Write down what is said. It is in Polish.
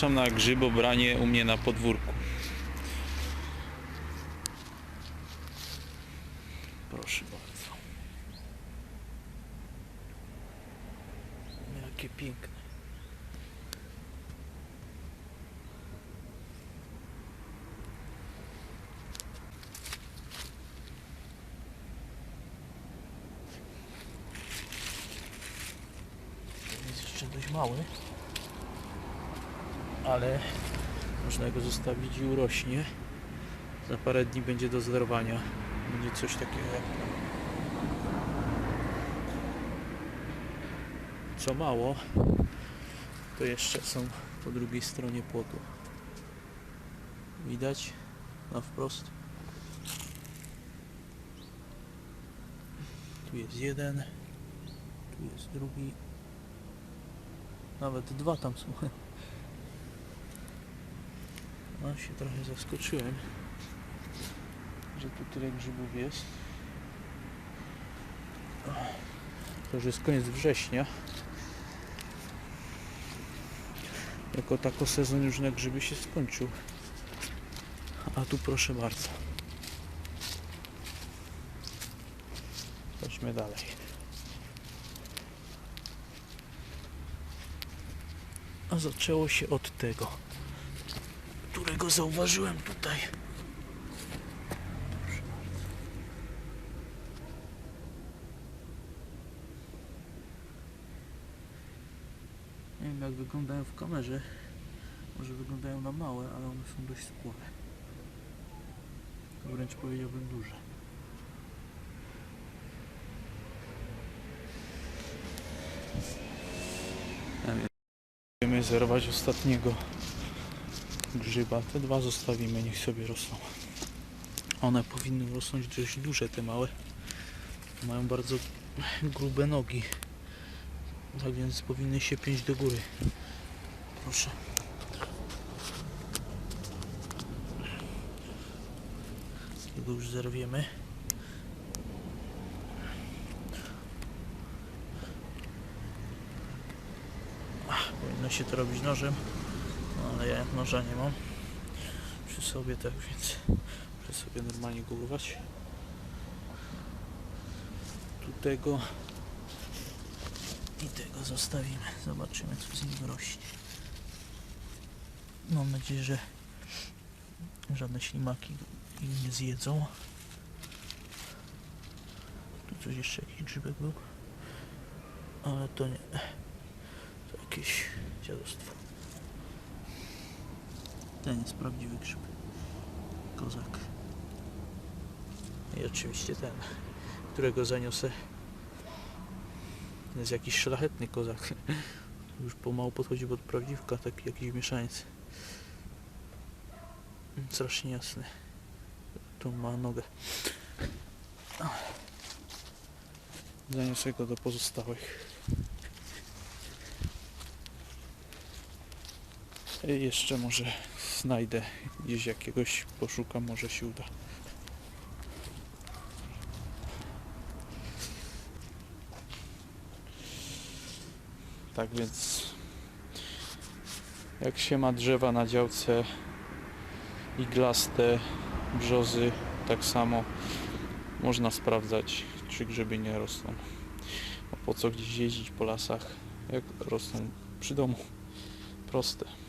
Zapraszam na grzybobranie u mnie na podwórku. Proszę bardzo. Jakie piękne. Jest jeszcze dość mały, ale można go zostawić i urośnie. Za parę dni będzie do zerwania. Będzie coś takiego jak co mało, to jeszcze są po drugiej stronie płotu. Widać na wprost. Tu jest jeden, tu jest drugi, nawet dwa tam są. No się trochę zaskoczyłem, że tu tyle grzybów jest. To już jest koniec września. Jako tako sezon już na grzyby się skończył. A tu proszę bardzo. Chodźmy dalej. A zaczęło się od tego, którego zauważyłem tutaj. Proszę bardzo. Nie wiem jak wyglądają w kamerze. Może wyglądają na małe, ale one są dość spore. Wręcz powiedziałbym duże. Będziemy zerwać ostatniego grzyba. Te dwa zostawimy, niech sobie rosną. One powinny rosnąć dość duże, te małe. Mają bardzo grube nogi. Tak więc powinny się pięć do góry. Proszę. Tego już zerwiemy. Ach, powinno się to robić nożem, no, ale ja noża nie mam przy sobie, tak więc muszę sobie normalnie go urwać. Tu tego i tego zostawimy. Zobaczymy co z niego rośnie. Mam nadzieję, że żadne ślimaki ich nie zjedzą. Tu coś jeszcze jakiś grzybek był. Ale to nie. To jakieś dziadostwo. Ten jest prawdziwy grzyb. Kozak. I oczywiście ten, którego zaniosę to jest jakiś szlachetny kozak. Już pomału podchodzi pod prawdziwka, taki jakiś mieszaniec. Strasznie jasny. Tu ma nogę. Zaniosę go do pozostałych. I jeszcze może znajdę gdzieś jakiegoś, poszukam, może się uda. Tak więc jak się ma drzewa na działce iglaste, brzozy, tak samo można sprawdzać, czy grzyby nie rosną. A po co gdzieś jeździć po lasach, jak rosną przy domu. Proste.